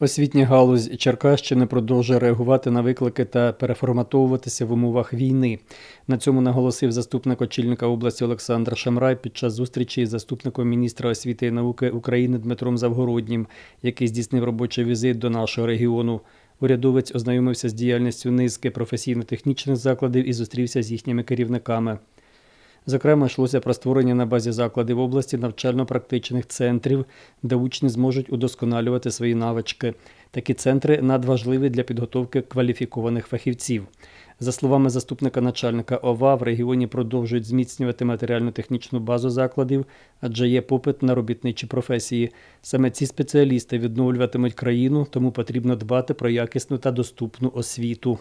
Освітня галузь Черкащини продовжує реагувати на виклики та переформатовуватися в умовах війни. На цьому наголосив заступник очільника області Олександр Шамрай під час зустрічі із заступником міністра освіти і науки України Дмитром Завгороднім, який здійснив робочий візит до нашого регіону. Урядовець ознайомився з діяльністю низки професійно-технічних закладів і зустрівся з їхніми керівниками. Зокрема, йшлося про створення на базі закладів області навчально-практичних центрів, де учні зможуть удосконалювати свої навички. Такі центри надважливі для підготовки кваліфікованих фахівців. За словами заступника начальника ОВА, в регіоні продовжують зміцнювати матеріально-технічну базу закладів, адже є попит на робітничі професії. Саме ці спеціалісти відновлюватимуть країну, тому потрібно дбати про якісну та доступну освіту.